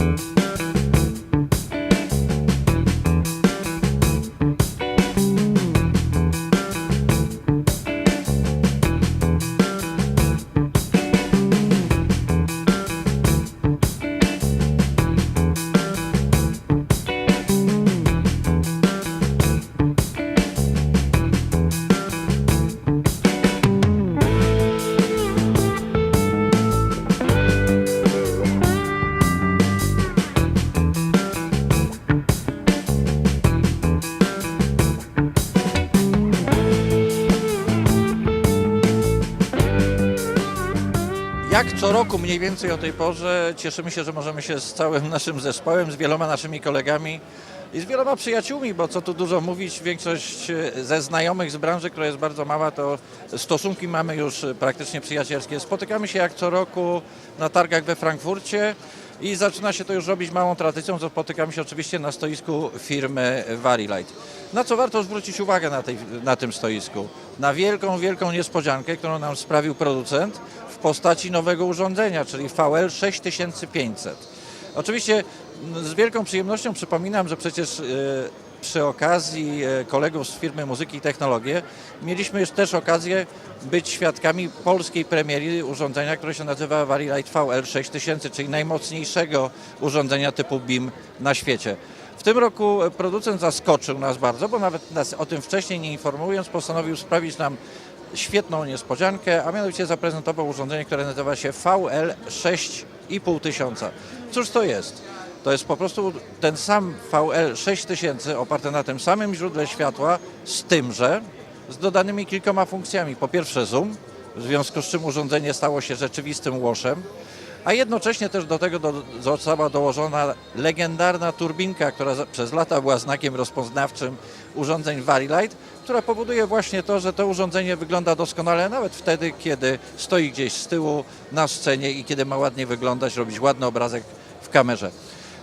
you Jak co roku mniej więcej o tej porze cieszymy się, że możemy się z całym naszym zespołem, z wieloma naszymi kolegami i z wieloma przyjaciółmi, bo co tu dużo mówić, większość e, ze znajomych z branży, która jest bardzo mała, to stosunki mamy już praktycznie przyjacielskie. Spotykamy się jak co roku na targach we Frankfurcie i zaczyna się to już robić małą tradycją, spotykamy się oczywiście na stoisku firmy Varilight. Na co warto zwrócić uwagę na, tej, na tym stoisku? Na wielką, wielką niespodziankę, którą nam sprawił producent w postaci nowego urządzenia, czyli VL 6500. Oczywiście z wielką przyjemnością przypominam, że przecież e, przy okazji e, kolegów z firmy Muzyki i Technologie mieliśmy już też okazję być świadkami polskiej premiery urządzenia, które się nazywa Varilight VL 6000, czyli najmocniejszego urządzenia typu BIM na świecie. W tym roku producent zaskoczył nas bardzo, bo nawet nas o tym wcześniej nie informując, postanowił sprawić nam świetną niespodziankę, a mianowicie zaprezentował urządzenie, które nazywa się VL 6500. Cóż to jest? To jest po prostu ten sam VL 6000 oparty na tym samym źródle światła, z tym, że z dodanymi kilkoma funkcjami. Po pierwsze zoom, w związku z czym urządzenie stało się rzeczywistym łoszem, a jednocześnie też do tego do, została dołożona legendarna turbinka, która przez lata była znakiem rozpoznawczym urządzeń Varilight, która powoduje właśnie to, że to urządzenie wygląda doskonale nawet wtedy, kiedy stoi gdzieś z tyłu na scenie i kiedy ma ładnie wyglądać, robić ładny obrazek w kamerze.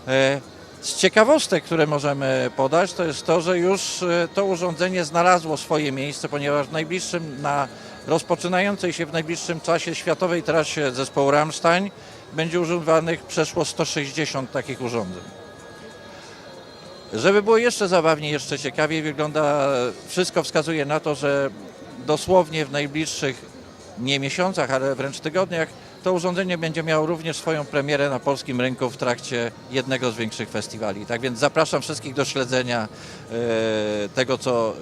E, Z ciekawostek, które możemy podać, to jest to, że już e, to urządzenie znalazło swoje miejsce, ponieważ w najbliższym, na rozpoczynającej się w najbliższym czasie światowej trasie zespołu Rammstein będzie używanych przeszło 160 takich urządzeń. Żeby było jeszcze zabawniej, jeszcze ciekawiej wygląda, wszystko wskazuje na to, że dosłownie w najbliższych nie miesiącach, ale wręcz tygodniach to urządzenie będzie miało również swoją premierę na polskim rynku w trakcie jednego z większych festiwali. Tak więc zapraszam wszystkich do śledzenia e, tego, co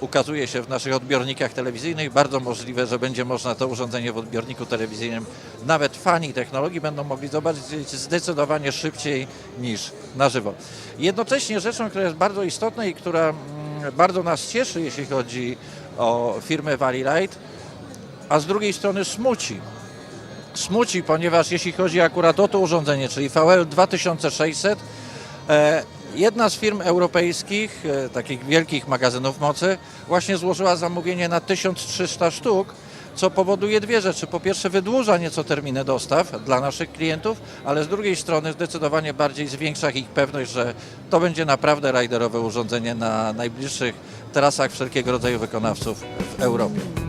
ukazuje się w naszych odbiornikach telewizyjnych. Bardzo możliwe, że będzie można to urządzenie w odbiorniku telewizyjnym, nawet fani technologii będą mogli zobaczyć zdecydowanie szybciej niż na żywo. Jednocześnie rzeczą, która jest bardzo istotna i która mm, bardzo nas cieszy, jeśli chodzi o firmę Varilight, a z drugiej strony smuci. Smuci, ponieważ jeśli chodzi akurat o to urządzenie, czyli VL 2600, e, jedna z firm europejskich, e, takich wielkich magazynów mocy, właśnie złożyła zamówienie na 1300 sztuk, co powoduje dwie rzeczy. Po pierwsze wydłuża nieco terminy dostaw dla naszych klientów, ale z drugiej strony zdecydowanie bardziej zwiększa ich pewność, że to będzie naprawdę rajderowe urządzenie na najbliższych trasach wszelkiego rodzaju wykonawców w Europie.